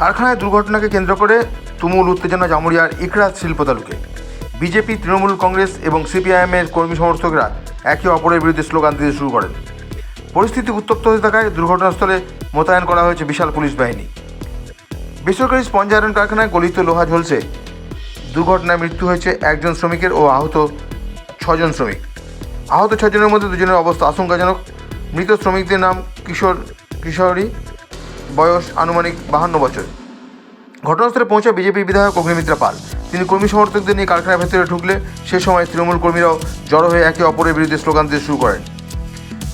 কারখানায় দুর্ঘটনাকে কেন্দ্র করে তুমুল উত্তেজনা জামুরিয়ার ইকরাত শিল্প তালুকে। বিজেপি, তৃণমূল কংগ্রেস এবং সিপিআইএমের কর্মী সমর্থকরা একে অপরের বিরুদ্ধে স্লোগান দিতে শুরু করেন। পরিস্থিতি উত্তপ্ত হতে থাকায় দুর্ঘটনাস্থলে মোতায়েন করা হয়েছে বিশাল পুলিশ বাহিনী। বেসরকারি স্পঞ্জ আয়রন কারখানায় গলিত লোহা ঝলছে দুর্ঘটনায় মৃত্যু হয়েছে একজন শ্রমিকের ও আহত ছজন শ্রমিক। আহত ছজনের মধ্যে দুজনের অবস্থা আশঙ্কাজনক। মৃত শ্রমিকদের নাম কিশোর কিশোরী বয়স আনুমানিক বাহান্ন বছর। ঘটনাস্থলে পৌঁছায় বিজেপি বিধায়ক অগ্নিমিত্রা পাল। তিনি কর্মী সমর্থকদের নিয়ে কারখানার ভেতরে ঢুকলে সে সময় তৃণমূল কর্মীরাও জড়ো হয়ে একে অপরের বিরুদ্ধে স্লোগান দিতে শুরু করেন।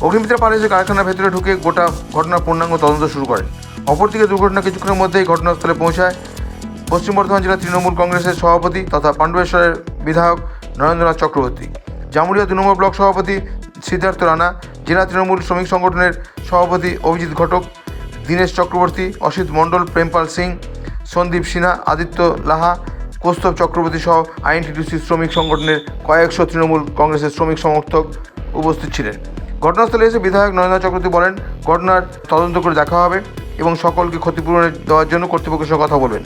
অগ্নিমিত্রা পাল এসে কারখানার ভেতরে ঢুকে গোটা ঘটনার পূর্ণাঙ্গ তদন্ত শুরু করেন। অপরদিকে দুর্ঘটনা কিছুক্ষণের মধ্যেই ঘটনাস্থলে পৌঁছায় পশ্চিম বর্ধমান জেলা তৃণমূল কংগ্রেসের সভাপতি তথা পাণ্ডবেশ্বরের বিধায়ক নরেন্দ্রনাথ চক্রবর্তী জামুরিয়া দু নম্বর ব্লক সভাপতি সিদ্ধার্থ রানা, জেলা তৃণমূল শ্রমিক সংগঠনের সভাপতি অভিজিৎ ঘটক দীনেশ চক্রবর্তী, অসিত মণ্ডল, প্রেমপাল সিং, সন্দীপ সিনহা, আদিত্য লাহা, কৌস্তব চক্রবর্তী সহ আইএনটিটিসি শ্রমিক সংগঠনের কয়েকশো তৃণমূল কংগ্রেসের শ্রমিক সমর্থক উপস্থিত ছিলেন। ঘটনাস্থলে এসে বিধায়ক নরেন্দ্র চক্রবর্তী বলেন, ঘটনার তদন্ত করে দেখা হবে এবং সকলকে ক্ষতিপূরণ দেওয়ার জন্য কর্তৃপক্ষের সঙ্গে কথা বলবেন।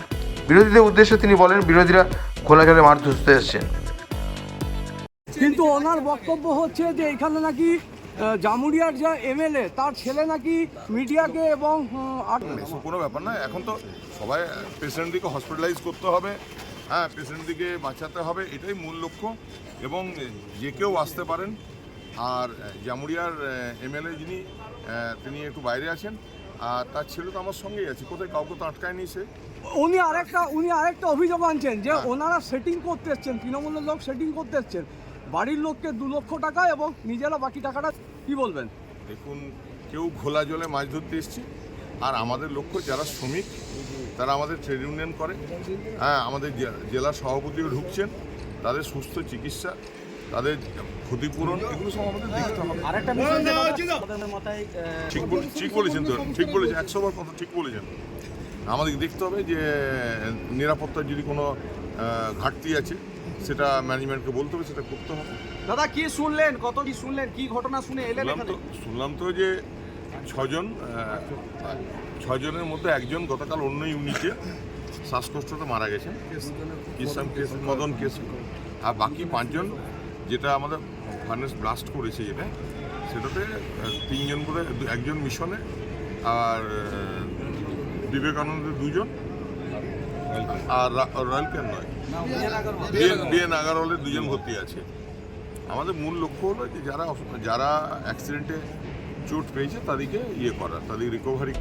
বিরোধীদের উদ্দেশ্যে তিনি বলেন, বিরোধীরা খোলা জলে মাঠ ধুতে এসছেন। কিন্তু ওনার বক্তব্য হচ্ছে যে এখানে নাকি জামুরিয়ার যা এমএলএ তার ছেলে নাকি মিডিয়াকে এবং কোনো ব্যাপার না এখন তো সবাই পেশেন্টদিকে হসপিটালাইজ করতে হবে হ্যাঁ পেশেন্টদিকে বাঁচাতে হবে এটাই মূল লক্ষ্য এবং যে কেউ আসতে পারেন আর জামুরিয়ার এমএলএ যিনি তিনি একটু বাইরে আছেন আর তার ছেলে তো আমার সঙ্গেই আছে কোথায় কাউকে তো আটকায়নি সে উনি আরেকটা উনি আরেকটা অভিযোগ আনছেন যে হ্যাঁ। ওনারা সেটিং করতে এসছেন তৃণমূলের লোক সেটিং করতে এসছেন বাড়ির লোককে দু লক্ষ টাকা এবং নিজেরা বাকি টাকাটা কি বলবেন? দেখুন কেউ ঘোলা জলে মাছ ধরতে এসছে আর আমাদের লক্ষ্য যারা শ্রমিক তারা আমাদের ট্রেড ইউনিয়ন করে। হ্যাঁ আমাদের জেলা সভাপতিও ঢুকছেন তাদের সুস্থ চিকিৎসা তাদের ক্ষতিপূরণ এগুলো সব আমাদের দেখতে হবে। আরেকটা বিষয় যে দাদা, আমাদের মাথায় আহ, ঠিক বলে ঠিক বলেছেন তো ঠিক বলেছেন একশো বার কথা ঠিক বলেছেন। আমাদের দেখতে হবে যে নিরাপত্তার যদি কোনো ঘাটতি আছে সেটা ম্যানেজমেন্টকে বলতে হবে সেটা করতে হবে। দাদা কি শুনলেন? কত কি শুনলেন? কি ঘটনা শুনে এলেন শুনলাম তো শুনলাম তো যে ছজন ছজনের মধ্যে একজন গতকাল অন্য ইউনিটে শ্বাসকষ্টতে মারা গেছেন। কিষান কেস মদন কেস আর বাকি পাঁচজন যেটা আমাদের ফার্নেস ব্লাস্ট করেছে যেটা সেটাতে তিনজন বোধ একজন মিশনে আর বিবেকানন্দের দুজন আর রয়্যাল ক্যান নয়। বিএন আগারওয়ালের দুজন ভর্তি আছে। আমাদের মূল লক্ষ্য হলো যে যারা যারা অ্যাক্সিডেন্টে চোট পেয়েছে তাদেরকে ইয়ে করা, তাদের রিকভারি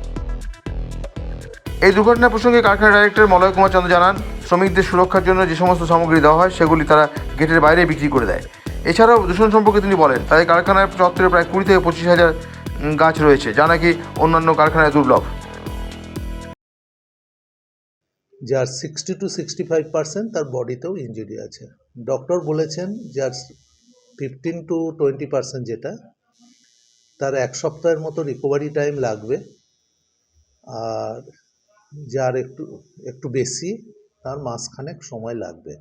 এই দুর্ঘটনা প্রসঙ্গে কারখানা ডাইরেক্টর মলয় কুমার চন্দ্র জানান, শ্রমিকদের সুরক্ষার জন্য যে সমস্ত সামগ্রী দেওয়া হয় সেগুলি তারা গেটের বাইরে বিক্রি করে দেয়। এছাড়াও দূষণ সম্পর্কে তিনি বলেন তাই কারখানার চত্বরে প্রায় কুড়ি থেকে পঁচিশ হাজার গাছ রয়েছে, যা নাকি অন্যান্য কারখানায় দুর্লভ। যার sixty two sixty five percent তার বডিতেও ইঞ্জুরি আছে। ডক্টর বলেছেন যার ফিফটিন টু টোয়েন্টি পার্সেন্ট যেটা, তার এক সপ্তাহের মতো রিকভারি টাইম লাগবে। আর যার একটু একটু বেশি, তার মাসখানেক সময় লাগবে।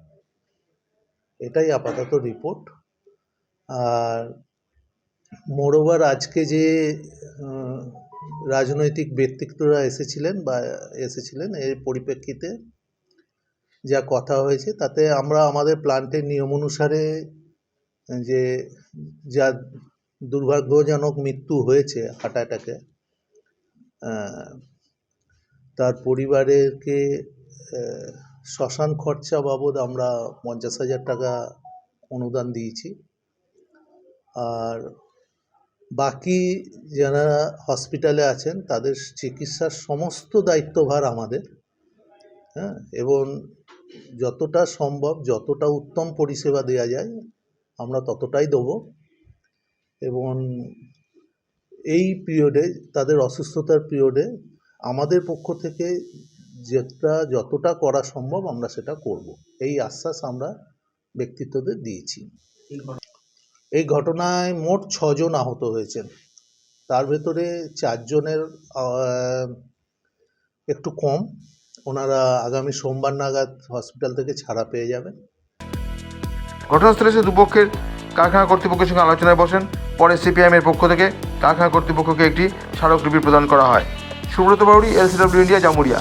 এটাই আপাতত রিপোর্ট আর মোরওভার আজকে যে রাজনৈতিক ব্যক্তিত্বরা এসেছিলেন বা এসেছিলেন এর পরিপ্রেক্ষিতে যা কথা হয়েছে, তাতে আমরা আমাদের প্লান্টের নিয়ম অনুসারে যে যা দুর্ভাগ্যজনক মৃত্যু হয়েছে হার্ট অ্যাটাকে তার পরিবারেরকে শ্মশান খরচা বাবদ আমরা পঞ্চাশ হাজার টাকা অনুদান দিয়েছি। আর বাকি যারা হসপিটালে আছেন, তাদের চিকিৎসার সমস্ত দায়িত্বভার আমাদের হ্যাঁ? এবং যতটা সম্ভব, যতটা উত্তম পরিষেবা দেওয়া যায়, আমরা ততটাই দেবো। এবং এই পিরিয়ডে, তাদের অসুস্থতার পিরিয়ডে, আমাদের পক্ষ থেকে যেটা, যতটা করা সম্ভব, আমরা সেটা করব। এই আশ্বাস আমরা ব্যক্তিত্বদের দিয়েছি। এই ঘটনায় মোট ছজন আহত হয়েছেন। তার ভেতরে চারজনের একটু কম। ওনারা আগামী সোমবার নাগাদ হসপিটাল থেকে ছাড়া পেয়ে যাবেন। ঘটনাস্থলে এসে দুপক্ষের কারখানা কর্তৃপক্ষের সঙ্গে আলোচনায় বসেন। পরে সিপিআইএমের পক্ষ থেকে কারখানা কর্তৃপক্ষকে একটি স্মারকলিপি প্রদান করা হয়। Subrata Bauri LCW India, Jamuria.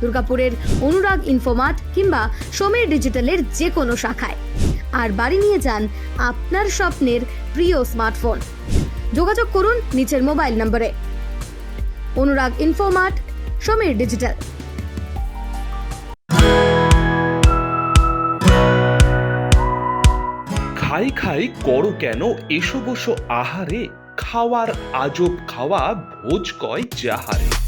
দুর্গাপুরের অনুরাগ ইনফোমার্ট কিংবা সমীর ডিজিটালের যে কোনো শাখায়। আর বাড়ি নিয়ে যান আপনার স্বপ্নের প্রিয় স্মার্টফোন যোগাযোগ করুন নিচের মোবাইল নম্বরে অনুরাগ ইনফোমার্ট সমীর ডিজিটাল খাই খাই করো কেন? এসো বসো আহারে। খাওয়ার আজব খাওয়া ভোজ কয় যাহারে।